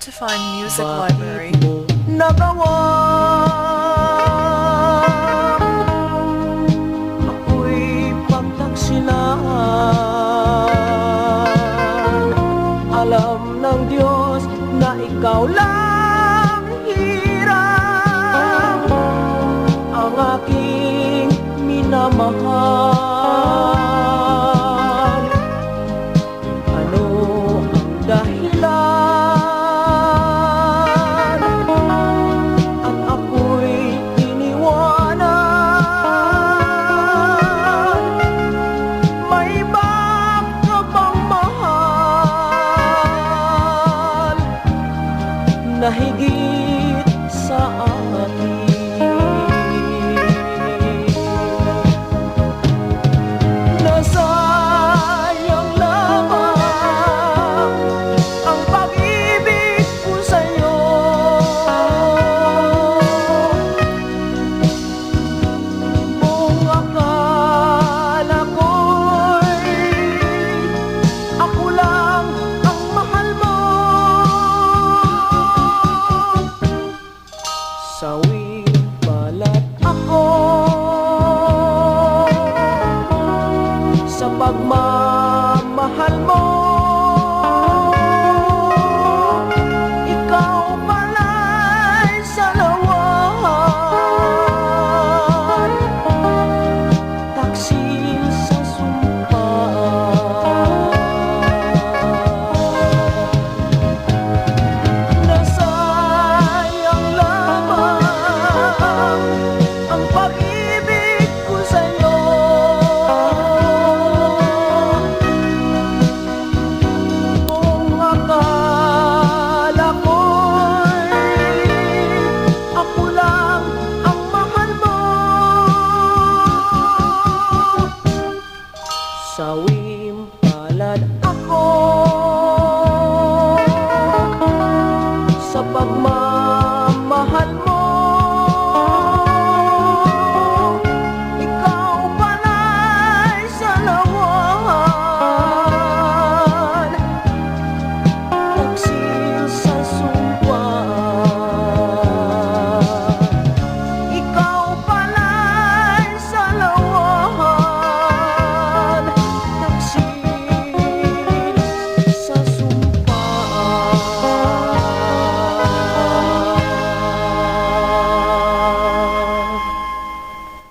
to find music library. mo nagawa Ako'y pagtaksilan Alam ng Diyos na ikaw lang hirap Ang aking minamahal Na ako Sa pagmamahal mo Nagpasalamat ako sa pagmamahal mo.